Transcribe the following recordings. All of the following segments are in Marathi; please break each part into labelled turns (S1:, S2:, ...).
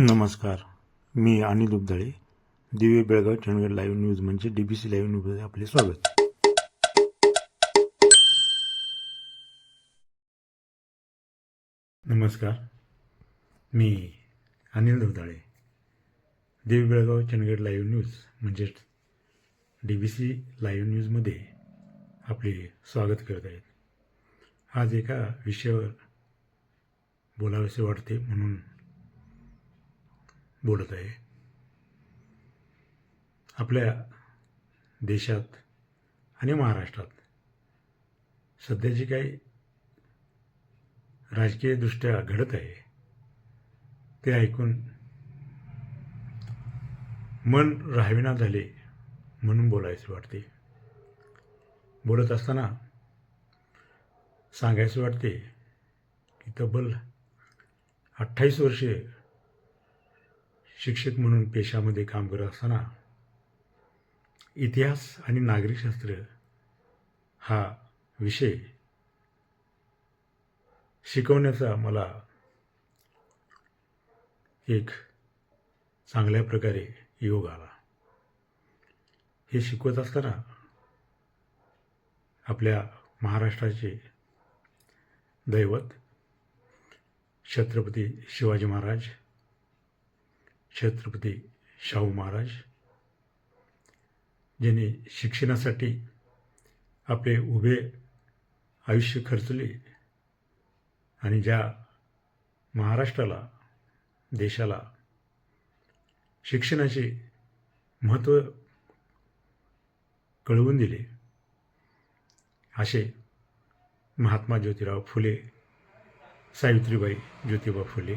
S1: नमस्कार. मी अनिल उबदाळे दिव्य बेळगाव चंदगड लाईव्ह न्यूज म्हणजे डी बी सी लाईव्ह न्यूजमध्ये आपले स्वागत. नमस्कार. मी अनिल दुबदाळे दिव्य बेळगाव चंदगड लाईव्ह न्यूज म्हणजेच डी बी सी लाईव्ह न्यूजमध्ये आपले स्वागत करत आहेत. आज एका विषयावर बोलावेसे वाटते म्हणून बोलत आहे. आपल्या देशात आणि महाराष्ट्रात सध्या जे काही राजकीयदृष्ट्या घडत आहे ते ऐकून मन राहाविना झाले म्हणून बोलायचे वाटते. बोलत असताना सांगायचं वाटते की तब्बल अठ्ठावीस वर्षे शिक्षक म्हणून पेशामध्ये काम करत असताना इतिहास आणि नागरिकशास्त्र हा विषय शिकवण्याचा मला एक चांगल्या प्रकारे योग आला. हे शिकवत असताना आपल्या महाराष्ट्राचे दैवत छत्रपती शिवाजी महाराज छत्रपती शाहू महाराज ज्यांनी शिक्षणासाठी आपले उभे आयुष्य खर्चले आणि ज्या महाराष्ट्राला देशाला शिक्षणाचे महत्त्व कळवून दिले असे महात्मा ज्योतिराव फुले सावित्रीबाई ज्योतिबा फुले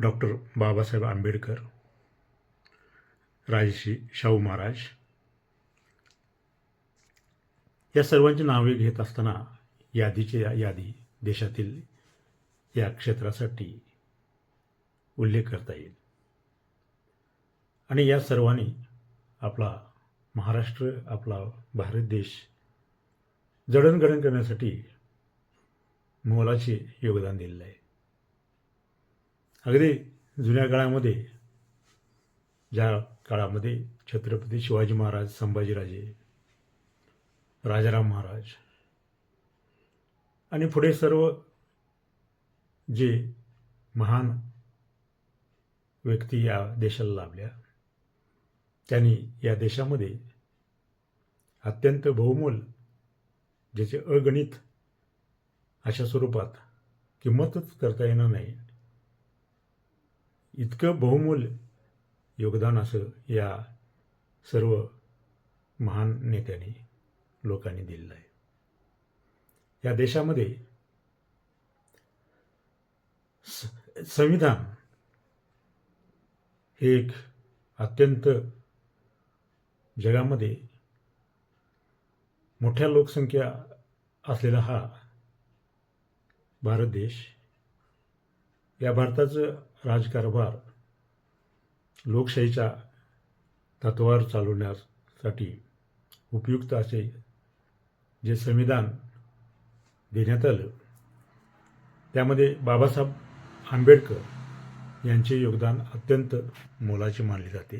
S1: डॉक्टर बाबासाहेब आंबेडकर राजश्री शाहू महाराज या सर्वांची नावे घेत असताना यादीची यादी देशातील या क्षेत्रासाठी उल्लेख करता येईल. आणि या सर्वांनी आपला महाराष्ट्र आपला भारत देश जडणघडण करण्यासाठी मोलाचे योगदान दिलेलं आहे. अगदी जुन्या काळामध्ये ज्या काळामध्ये छत्रपती शिवाजी महाराज संभाजीराजे राजाराम महाराज आणि पुढे सर्व जे महान व्यक्ती या देशाला लाभल्या त्यांनी या देशामध्ये अत्यंत बहुमोल ज्याचे अगणित अशा स्वरूपात किंमतच करता येणार नाही इतकं बहुमूल्य योगदान असं या सर्व महान नेत्यांनी लोकांनी दिलेलं आहे. या देशामध्ये स- संविधान हे एक अत्यंत जगामध्ये मोठ्या लोकसंख्या असलेला हा भारत देश या भारताचं राजकारभार लोकशाहीच्या तत्वावर चालवण्यासाठी उपयुक्त असे जे संविधान देण्यात आलं त्यामध्ये बाबासाहेब आंबेडकर यांचे योगदान अत्यंत मोलाचे मानले जाते.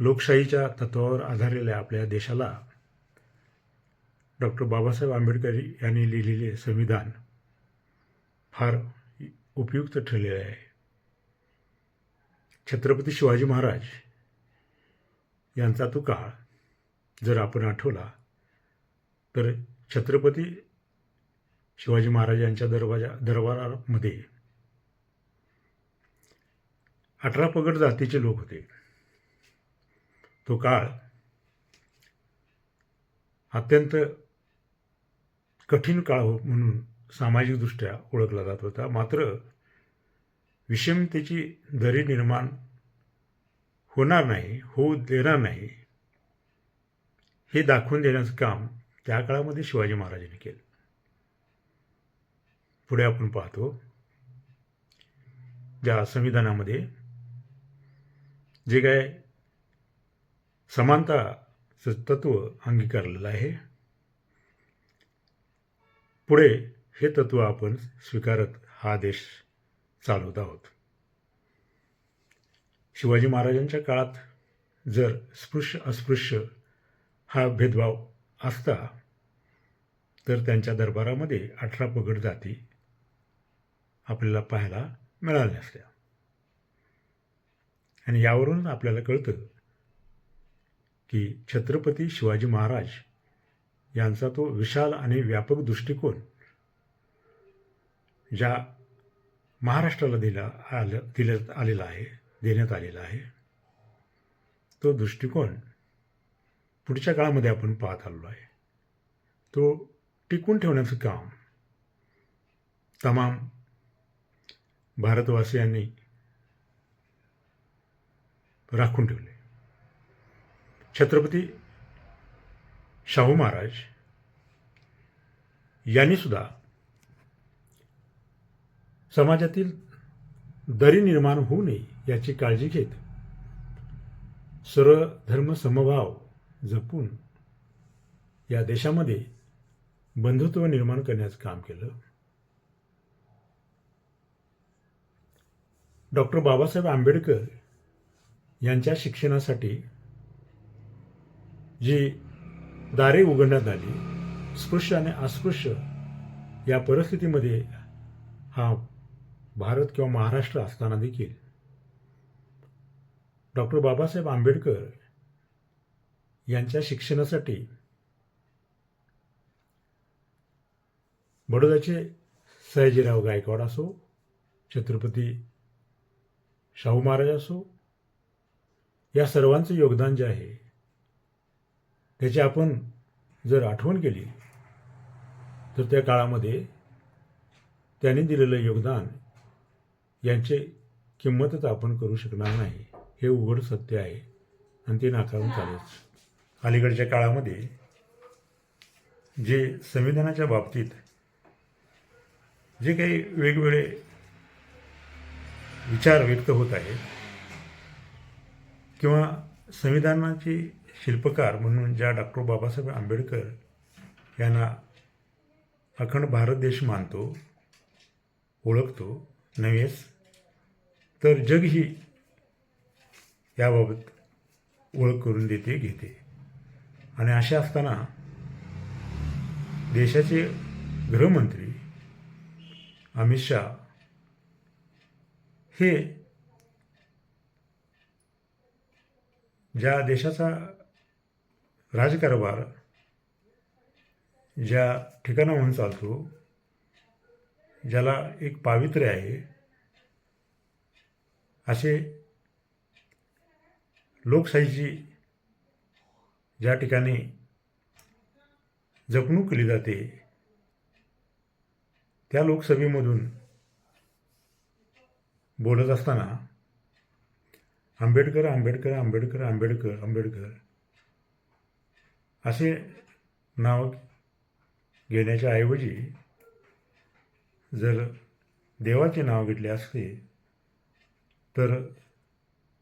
S1: लोकशाहीच्या तत्वावर आधारलेल्या आपल्या देशाला डॉक्टर बाबासाहेब आंबेडकर यांनी लिहिलेले संविधान फार उपयुक्त ठरलेले आहे. छत्रपती शिवाजी महाराज यांचा तो काळ जर आपण आठवला तर छत्रपती शिवाजी महाराज यांच्या दरवाजा दरबारामध्ये अठरा पगड जातीचे लोक होते. तो काळ अत्यंत कठीण काळ हो म्हणून सामाजिकदृष्ट्या ओळखला जात होता. मात्र विषमतेची दरी निर्माण होणार नाही होऊ देणार नाही हे दाखवून देण्याचं काम त्या काळामध्ये शिवाजी महाराजांनी केलं. पुढे आपण पाहतो ज्या संविधानामध्ये जे काय समानताचं तत्व अंगीकारलेलं आहे पुढे हे तत्व आपण स्वीकारत हा देश चालवत आहोत. शिवाजी महाराजांच्या काळात जर स्पृश्य अस्पृश्य हा भेदभाव असता तर त्यांच्या दरबारामध्ये अठरा पगड जाती आपल्याला पाहायला मिळाल्या असत्या आणि यावरून आपल्याला कळतं की छत्रपती शिवाजी महाराज यांचा तो विशाल आणि व्यापक दृष्टिकोन ज्या महाराष्ट्राला दिला आलं दिलं आलेला आहे देण्यात आलेला आहे. तो दृष्टिकोन पुढच्या काळामध्ये आपण पाहत आलेलो आहे. तो टिकून ठेवण्याचं काम तमाम भारतवासियांनी राखून ठेवले. छत्रपती शाहू महाराज यांनी सुद्धा समाजातील दरी निर्माण होऊ नये याची काळजी घेत सर्वधर्म समभाव जपून या देशामध्ये बंधुत्व निर्माण करण्याचं काम केलं. डॉक्टर बाबासाहेब आंबेडकर यांच्या शिक्षणासाठी जी दारे उघडण्यात आली स्पृश्य आणि अस्पृश्य या परिस्थितीमध्ये हा भारत किंवा महाराष्ट्र असताना देखील डॉक्टर बाबासाहेब आंबेडकर यांच्या शिक्षणासाठी बडोद्याचे सयाजीराव गायकवाड असो छत्रपती शाहू महाराज असो या सर्वांचं योगदान जे आहे त्याची आपण जर आठवण केली तर त्या काळामध्ये त्यांनी दिलेलं योगदान यांचे किंमतच आपण करू शकणार नाही. हे उघड सत्य आहे. आणि ते नाकारून चालेल. अलीकडच्या काळामध्ये जे संविधानाच्या बाबतीत जे काही वेगवेगळे विचार व्यक्त होत आहेत किंवा संविधानाचे शिल्पकार म्हणून ज्या डॉक्टर बाबासाहेब आंबेडकर यांना अखंड भारत देश मानतो ओळखतो नव्हेच तर जगही याबाबत ओळख करून देते घेते. आणि असे असताना देशाचे गृहमंत्री अमित शहा हे ज्या देशाचा राजकारभार ज्या ठिकाणाहून चालतो ज्याला एक पावित्र्य आहे असे लोकशाहीची ज्या ठिकाणी जपणूक केली जाते त्या लोकसभेमधून बोलत असताना आंबेडकर आंबेडकर आंबेडकर आंबेडकर आंबेडकर असे नाव घेण्याच्या ऐवजी जर देवाचे नाव घेतले असते तर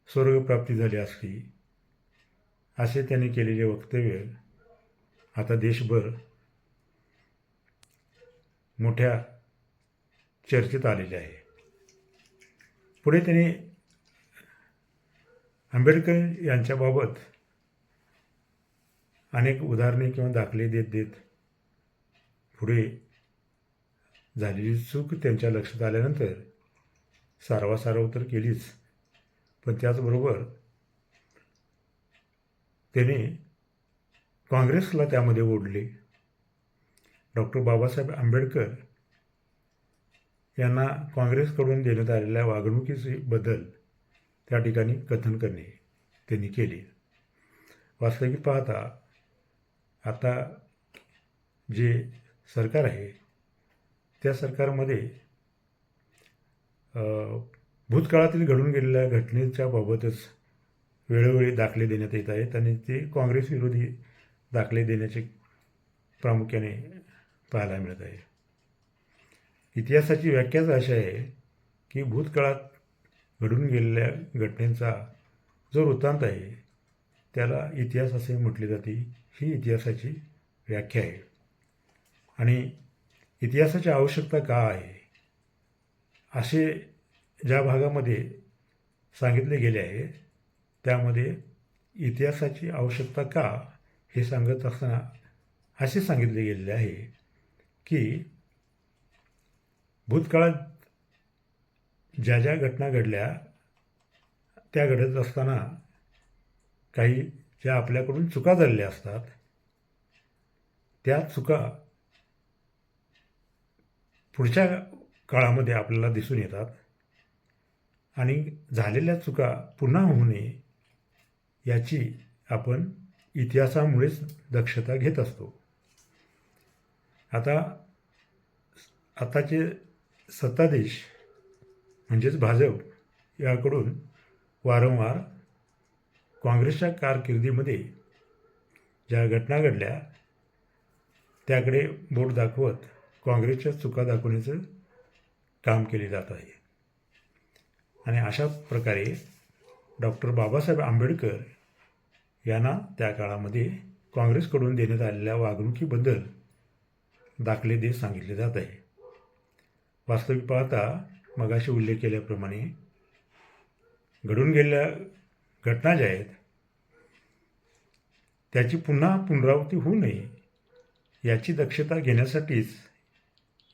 S1: स्वर्गप्राप्ती झाली असती. असे त्यांनी केलेले वक्तव्य आता देशभर मोठ्या चर्चेत आलेले आहे. पुढे त्यांनी आंबेडकर यांच्याबाबत अनेक उदाहरणे किंवा दाखले देत देत पुढे झालेली चूक त्यांच्या लक्षात आल्यानंतर सारवासारव तर केलीच. पण त्याचबरोबर त्याने काँग्रेसला त्यामध्ये ओढले. डॉक्टर बाबासाहेब आंबेडकर यांना काँग्रेसकडून देण्यात आलेल्या वागणुकीचे बदल त्या ठिकाणी कथन करणे त्यांनी केले. वास्तविक पाहता आता जे सरकार आहे त्या सरकारमध्ये भूतकाळातील घडून गेलेल्या घटनेच्या बाबतच वेळोवेळी दाखले देण्यात येत आहेत आणि ते काँग्रेस विरोधी दाखले देण्याचे प्रामुख्याने पाहायला मिळत आहे. इतिहासाची व्याख्याच अशी आहे की भूतकाळात घडून गेलेल्या घटनेचा जो वृत्तांत आहे त्याला इतिहास असे म्हटले जाते ही इतिहासाची व्याख्या आहे. आणि इतिहासाची आवश्यकता का आहे? असे ज्या भागामध्ये सांगितले गेले आहे त्यामध्ये इतिहासाची आवश्यकता का हे सांगत असताना असे सांगितले गेलेले आहे की भूतकाळात ज्या ज्या घटना घडल्या त्या घडत असताना काही ज्या आपल्याकडून चुका झालेल्या असतात त्या चुका पुढच्या काळामध्ये आपल्याला दिसून येतात. आणि झालेल्या चुका पुन्हा होऊ नये याची आपण इतिहासामुळेच दक्षता घेत असतो. आता आताचे सत्ताधीश म्हणजेच भाजप याकडून वारंवार काँग्रेसच्या कारकिर्दीमध्ये ज्या घटना घडल्या त्याकडे बोट दाखवत काँग्रेसच्या चुका दाखवण्याचं काम केले जात आहे. आणि अशा प्रकारे डॉक्टर बाबासाहेब आंबेडकर यांना त्या काळामध्ये काँग्रेसकडून देण्यात आलेल्या वागणुकीबद्दल दाखले देत सांगितले जात आहे. वास्तविक पाहता मगाशी उल्लेख केल्याप्रमाणे घडून गेलेल्या घटना ज्या आहेत त्याची पुन्हा पुनरावृत्ती होऊ नये याची दक्षता घेण्यासाठीच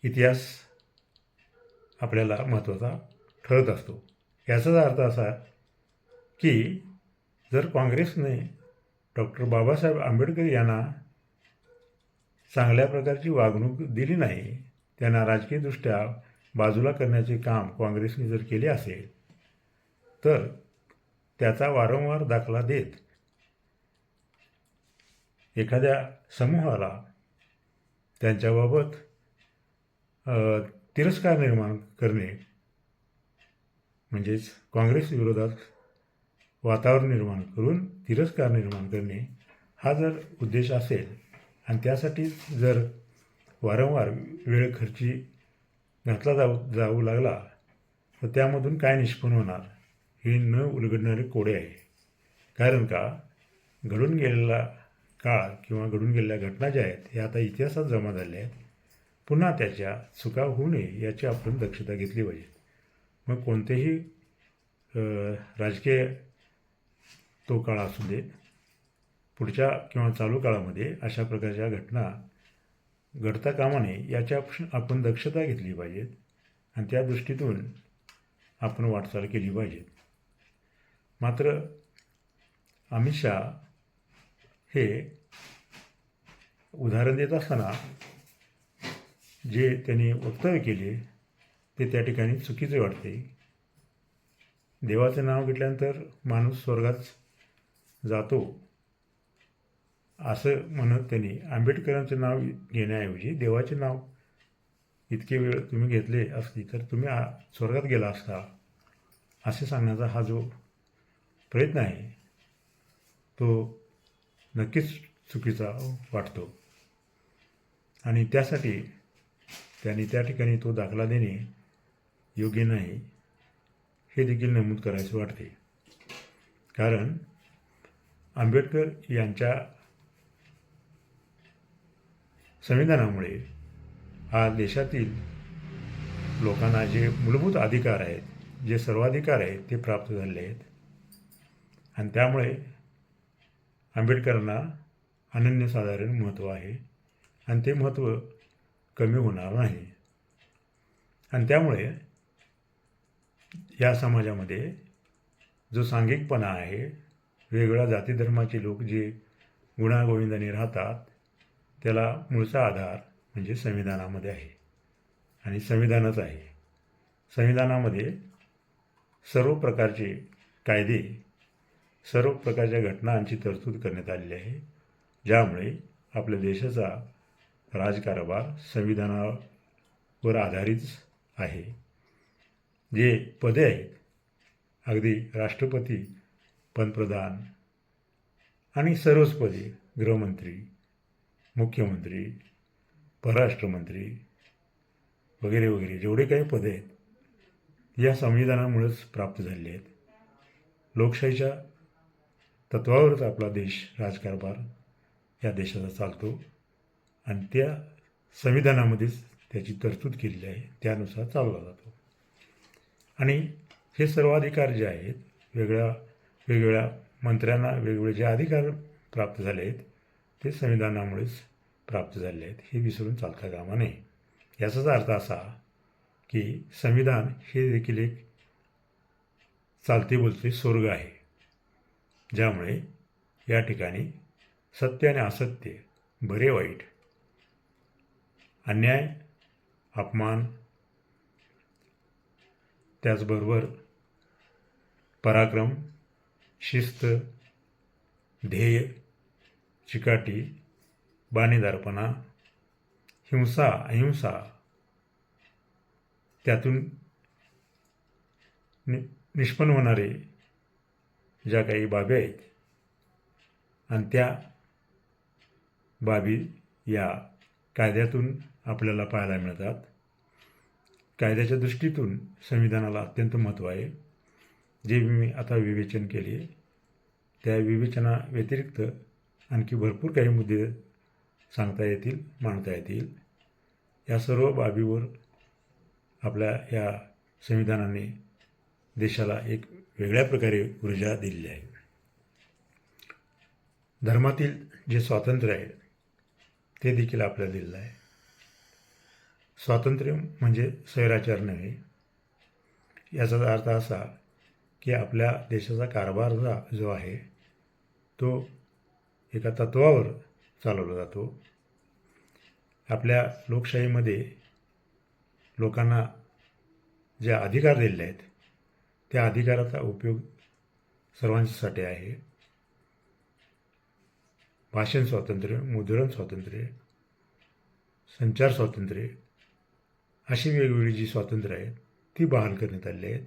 S1: इतिहास आपल्याला महत्त्वाचा ठरत असतो. याचाच अर्थ असा की जर काँग्रेसने डॉक्टर बाबासाहेब आंबेडकर यांना चांगल्या प्रकारची वागणूक दिली नाही त्यांना राजकीयदृष्ट्या बाजूला करण्याचे काम काँग्रेसने जर केले असेल तर त्याचा वारंवार दाखला देत एखाद्या समूहाला त्यांच्याबाबत तिरस्कार निर्माण करणे म्हणजेच काँग्रेस विरोधात वातावरण निर्माण करून तिरस्कार निर्माण करणे हा जर उद्देश असेल आणि त्यासाठी जर वारंवार वेळ खर्ची घातला जाऊ जाऊ लागला तर त्यामधून काय निष्पन्न होणार हे न उलगडणारे कोडे आहे. कारण का? घडून गेलेला काळ किंवा घडून गेलेल्या घटना ज्या आहेत हे आता इतिहासात जमा झाल्या आहेत. पुन्हा त्याच्या चुका होऊ नये याची आपण दक्षता घेतली पाहिजे. मग कोणतेही राजकीय तो काळ असू दे पुढच्या किंवा चालू काळामध्ये अशा प्रकारच्या घटना घडता कामा नये याच्या आपण दक्षता घेतली पाहिजेत आणि त्या दृष्टीतून आपण वाटचाल केली पाहिजे मात्र अमित शहा हे उदाहरण देत असताना जे त्यांनी वक्तव्य केले ते त्या ठिकाणी चुकीचे वाटते. देवाचं नाव घेतल्यानंतर माणूस स्वर्गात जातो असं म्हणत त्यांनी आंबेडकरांचं नाव घेण्याऐवजी देवाचे नाव इतके वेळ तुम्ही घेतले असती तर तुम्ही आ- स्वर्गात गेला असता असे सांगण्याचा हा जो प्रयत्न आहे तो नक्कीच चुकीचा वाटतो. आणि त्यासाठी त्यांनी त्या ठिकाणी तो दाखला देणे योग्य नाही हे देखील नमूद करायचे वाटते. कारण आंबेडकर यांच्या संविधानामुळे आज देशातील लोकांना जे मूलभूत अधिकार आहेत जे सर्वाधिकार आहेत ते प्राप्त झाले आहेत. आणि त्यामुळे आंबेडकरांना अनन्यसाधारण महत्त्व आहे. आणि ते महत्त्व कमी होणार नाही. आणि त्यामुळे या समाजामध्ये जो सांघिकपणा आहे वेगवेगळ्या जातीधर्माचे लोक जे गुणागोविंदाने राहतात त्याला मूळचा आधार म्हणजे संविधानामध्ये आहे. आणि संविधानच आहे. संविधानामध्ये सर्व प्रकारचे कायदे सर्व प्रकारच्या घटनांची तरतूद करण्यात आलेली आहे ज्यामुळे आपल्या देशाचा राजकारभार संविधानावर आधारित आहे. जे पदे आहेत अगदी राष्ट्रपती पंतप्रधान आणि सर्वच पदे गृहमंत्री मुख्यमंत्री परराष्ट्रमंत्री वगैरे वगैरे जेवढे काही पदे आहेत या संविधानामुळेच प्राप्त झालेले आहेत. लोकशाहीच्या तत्वावरच आपला देश राजकारभार या देशाचा चालतो. आणि त्या संविधानामध्येच त्याची तरतूद केलेली आहे त्यानुसार चालवला जातो. आणि हे सर्व अधिकार जे आहेत वेगळ्या वेगवेगळ्या मंत्र्यांना वेगवेगळे जे अधिकार प्राप्त झाले आहेत ते संविधानामुळेच प्राप्त झाले आहेत हे विसरून चालता कामा नये. याचाच अर्थ असा की संविधान हे देखील एक चालते बोलते स्वर्ग आहे ज्यामुळे या ठिकाणी सत्य आणि असत्य बरे वाईट अन्याय अपमान त्याचबरोबर पराक्रम शिस्त ध्येय चिकाटी बाणेदारपणा हिंसा अहिंसा त्यातून नि निष्पन्न होणारे ज्या काही बाबी आहेत आणि त्या बाबी या कायद्यातून आपल्याला पाहायला मिळतात. कायद्याच्या दृष्टीतून संविधानाला अत्यंत महत्त्व आहे. जे मी आता विवेचन केले त्या विवेचना व्यतिरिक्त आणखी भरपूर काही मुद्दे सांगता येतील मांडता येतील. या सर्व बाबीवर आपल्या या संविधानाने देशाला एक वेगळ्या प्रकारे ऊर्जा दिलेली आहे. धर्मातील जे स्वातंत्र्य आहे ते देखील आपल्याला दिलेलं आहे. स्वातंत्र्य म्हणजे स्वैराचार नव्हे. याचा अर्थ असा की आपल्या देशाचा कारभार जो आहे तो एका तत्वावर चालवला जातो. आपल्या लोकशाहीमध्ये लोकांना जे अधिकार दिलेले आहेत त्या अधिकाराचा उपयोग सर्वांसाठी आहे. भाषण स्वातंत्र्य मुद्रण स्वातंत्र्य संचार स्वातंत्र्य अशी वेगवेगळी जी स्वातंत्र्य आहेत ती बहाल करण्यात आली आहेत.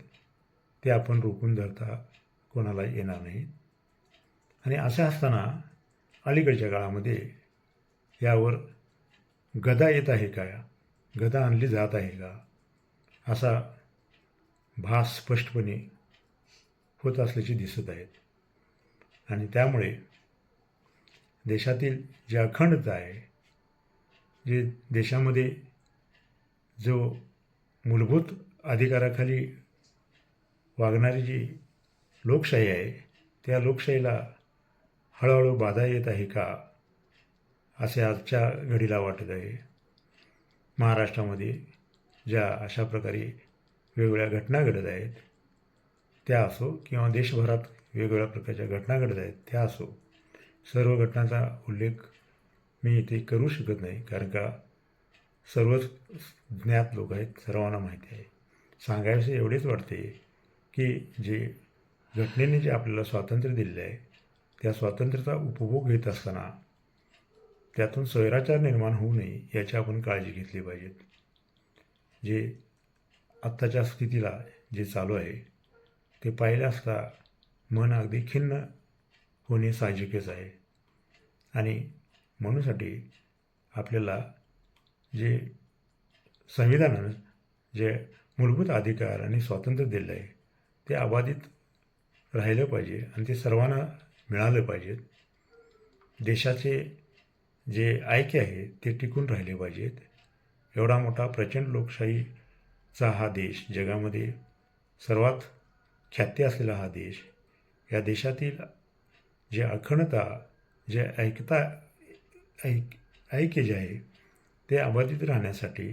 S1: ते आपण रोखून धरता कोणाला येणार नाही. आणि असं असताना अलीकडच्या काळामध्ये यावर गदा येत आहे का? गदा आणली जात आहे का? असा भास स्पष्टपणे होत असल्याचे दिसत आहेत. आणि त्यामुळे देशातील जे अखंडता आहे जे देशामध्ये जो मूलभूत अधिकाराखाली वागणारी जी लोकशाही आहे त्या लोकशाहीला हळूहळू बाधा येत आहे का असे आजच्या घडीला वाटत आहे. महाराष्ट्रामध्ये ज्या अशा प्रकारे वेगवेगळ्या घटना घडत आहेत त्या असो किंवा देशभरात वेगवेगळ्या प्रकारच्या घटना घडत आहेत त्या असो सर्व घटनांचा उल्लेख मी इथे करू शकत नाही कारण का सर्वच ज्ञात लोक आहेत सर्वांना माहिती आहे. सांगायचं एवढेच वाटते की जे घटनेने जे आपल्याला स्वातंत्र्य दिलेलं आहे त्या स्वातंत्र्याचा उपभोग घेत असताना त्यातून स्वैराचार निर्माण होऊ नये याची आपण काळजी घेतली पाहिजेत. जे आत्ताच्या स्थितीला जे चालू आहे ते पाहिलं असता मन अगदी खिन्न होणे साहजिकच आहे. आणि म्हणूनसाठी आपल्याला जे संविधानानं जे मूलभूत अधिकार आणि स्वातंत्र्य दिलं आहे ते अबाधित राहिलं पाहिजे आणि ते सर्वांना मिळालं पाहिजेत देशाचे जे ऐक्य आहे ते टिकून राहिले पाहिजेत. एवढा मोठा प्रचंड लोकशाहीचा हा देश जगामध्ये सर्वात ख्याती असलेला हा देश या देशातील जे अखंडता जे ऐकता ऐक ऐक्य जे आहे ते अबाधित राहण्यासाठी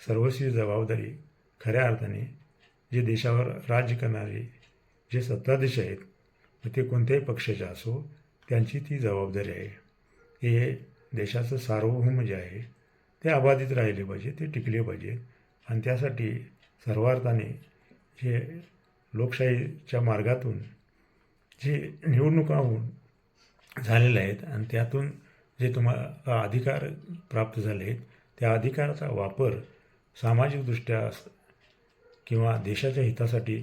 S1: सर्वस्वी जबाबदारी खऱ्या अर्थाने जे देशावर राज्य करणारे जे सत्ताधीश आहेत मग ते कोणत्याही पक्षाचे असो त्यांची ती जबाबदारी आहे. हे देशाचं सार्वभौम जे आहे ते अबाधित राहिले पाहिजे ते टिकले पाहिजे. आणि त्यासाठी सर्वार्थाने जे लोकशाहीच्या मार्गातून जे निवडणुका होऊन झालेल्या आहेत आणि त्यातून जे तुम्हाला अधिकार प्राप्त झाले आहेत त्या अधिकाराचा वापर सामाजिकदृष्ट्या किंवा देशाच्या हितासाठी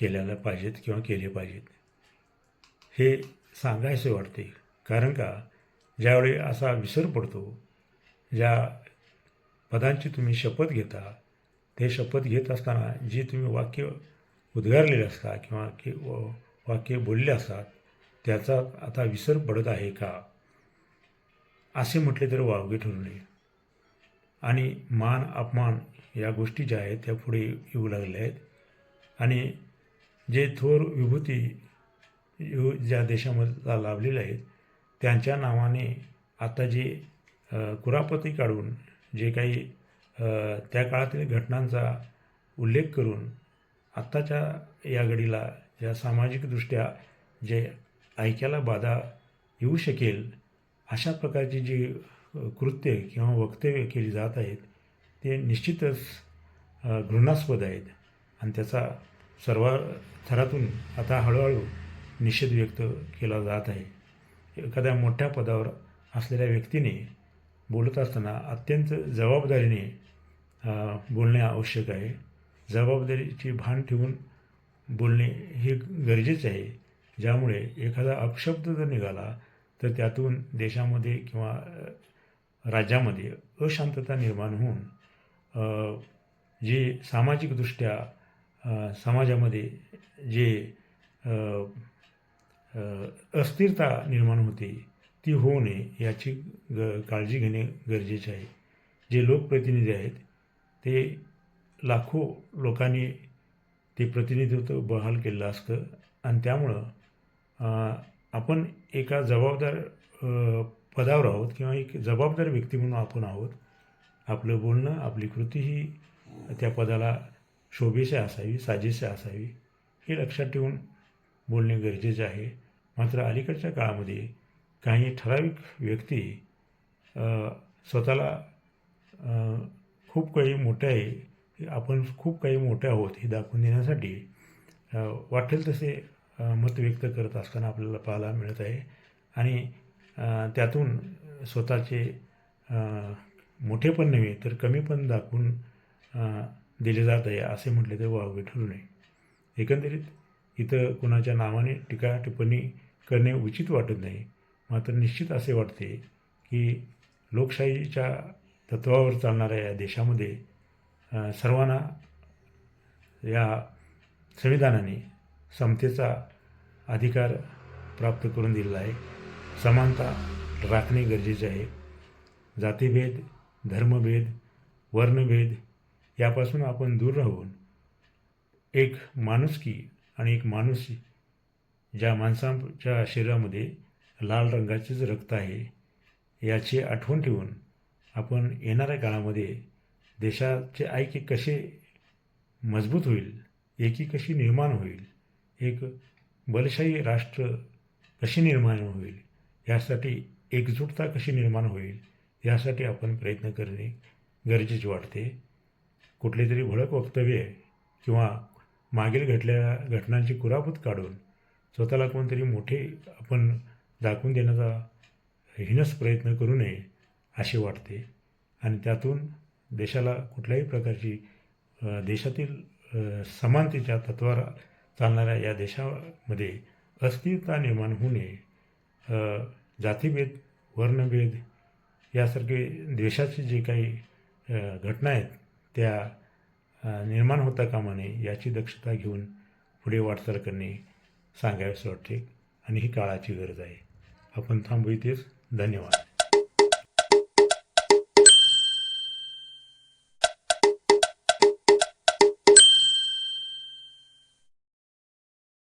S1: केलेला पाहिजेत किंवा केले पाहिजेत. हे सांगायचे वाटते. कारण का? ज्यावेळी असा विसर पडतो ज्या पदांची तुम्ही शपथ घेता ते शपथ घेत असताना जी तुम्ही वाक्य उद्गारलेले असता किंवा की वाक्य बोलले असतात त्याचा आता विसर पडत आहे का? असे म्हटले तर वावगे ठरू नये. आणि मान अपमान या गोष्टी ज्या आहेत त्या पुढे येऊ लागल्या आहेत. आणि जे थोर विभूती यु- ज्या देशामध्ये लाभलेल्या आहेत त्यांच्या नावाने आता जे कुरापती काढून जे काही त्या काळातील घटनांचा उल्लेख करून आत्ताच्या या घडीला ज्या सामाजिकदृष्ट्या जे ऐक्याला बाधा येऊ शकेल अशा प्रकारची जी कृत्ये कृत्य किंवा वक्तव्य केली जात आहेत ते निश्चितच घृणास्पद आहेत. आणि त्याचा सर्व थरातून आता हळूहळू निषेध व्यक्त केला जात आहे. एखाद्या मोठ्या पदावर असलेल्या व्यक्तीने बोलत असताना अत्यंत जबाबदारीने बोलणे आवश्यक आहे. जबाबदारीची भान ठेवून बोलणे हे गरजेचे आहे. ज्यामुळे एखादा अपशब्द जर निघाला तर त्यातून देशामध्ये किंवा राज्यामध्ये अशांतता निर्माण होऊन जी जे सामाजिकदृष्ट्या समाजामध्ये जे अस्थिरता निर्माण होते ती होऊ नये याची ग काळजी घेणे गरजेचे आहे. जे लोकप्रतिनिधी आहेत ते लाखो लोकांनी ते प्रतिनिधित्व बहाल केलेलं असतं आणि त्यामुळं आपण एका जबाबदार पदावर आहोत किंवा एक जबाबदार व्यक्ती म्हणून आपण आहोत आपलं बोलणं आपली कृती ही त्या पदाला शोभेशी असावी साजेशी असावी हे लक्षात ठेवून बोलणे गरजेचे आहे. मात्र अलीकडच्या काळामध्ये काही ठराविक व्यक्ती स्वतःला खूप काही मोठे आहे आपण खूप काही मोठे आहोत हे दाखवून देण्यासाठी वाटेल तसे मत व्यक्त करत असताना आपल्याला पाहायला मिळत आहे. आणि त्यातून स्वतःचे मोठे पण नव्हे तर कमी पण दाखवून दिले जात आहे असे म्हटले तर वावगे ठरू नये एकंदरीत इथं कोणाच्या नावाने टीका टिप्पणी करणे उचित वाटत नाही. मात्र निश्चित असे वाटते की लोकशाहीच्या तत्वावर चालणाऱ्या या देशामध्ये सर्वांना या संविधानाने समतेचा अधिकार प्राप्त करून दिलेला आहे. समानता राखणे गरजेचे आहे. जातीभेद धर्मभेद वर्णभेद यापासून आपण दूर राहून एक माणुसकी आणि एक माणूस ज्या माणसाच्या शरीरामध्ये लाल रंगाचेच रक्त आहे याची आठवण ठेवून आपण येणाऱ्या काळामध्ये देशाचे ऐक्य कसे मजबूत होईल एकी कशी निर्माण होईल एक बलशाही राष्ट्र कशी निर्माण होईल? यासाठी एकजुटता कशी निर्माण होईल? यासाठी आपण प्रयत्न करणे गरजेचे वाटते. कुठले तरी भडक वक्तव्य किंवा मागील घडलेल्या घटनांची कुरापूत काढून स्वतःला कोणतरी मोठे आपण दाखवून देण्याचा हिनस प्रयत्न करू नये असे वाटते. आणि त्यातून देशाला कुठल्याही प्रकारची देशातील समानतेच्या तत्वाला चालणाऱ्या या देशामध्ये अस्थिरता निर्माण होऊ नये जातीभेद वर्णभेद यासारखे देशाचे जे काही घटना आहेत त्या निर्माण होता कामा नये याची दक्षता घेऊन पुढे वाटचाल करणे सांगावेसे वाटते आणि ही काळाची गरज आहे. आपण थांबू इथेच. धन्यवाद.